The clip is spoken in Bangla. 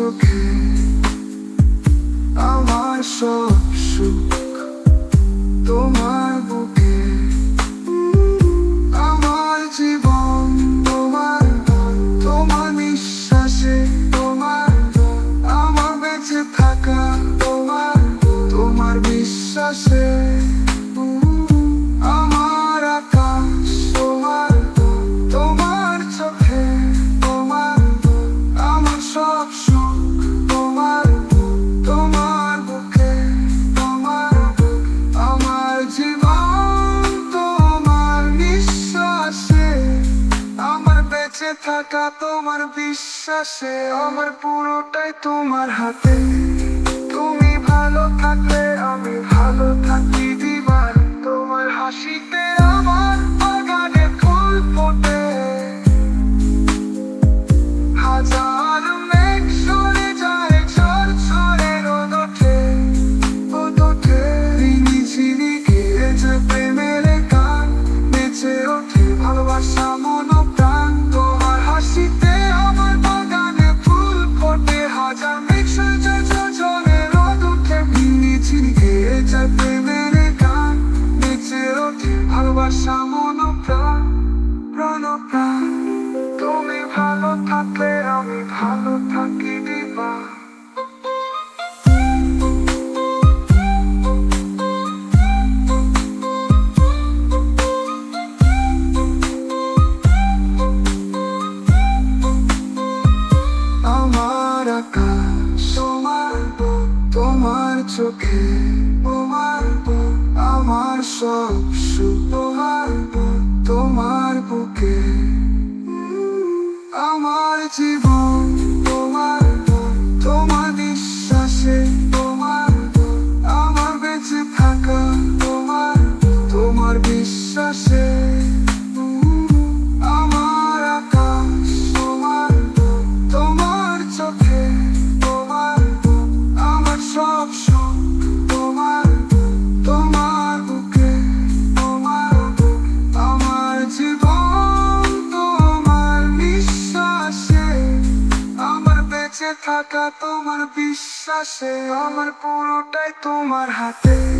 চোখে আমার সব সুখ তোমার থাকা তোমার বিশ্বাসে আমার পুরোটাই তোমার হাতে। তুমি ভালো থাকলে আমি ভালো থাকি। ভালো থাকি দিবা। আমার আকাশ, তোমার তোমার চোখে তোমার আমার সব সুখ, তোমার তোমার বুকে। আমার জীবন বেঁচে থাকা তোমার বিশ্বাসে আমার পুরোটাই তোমার হাতে।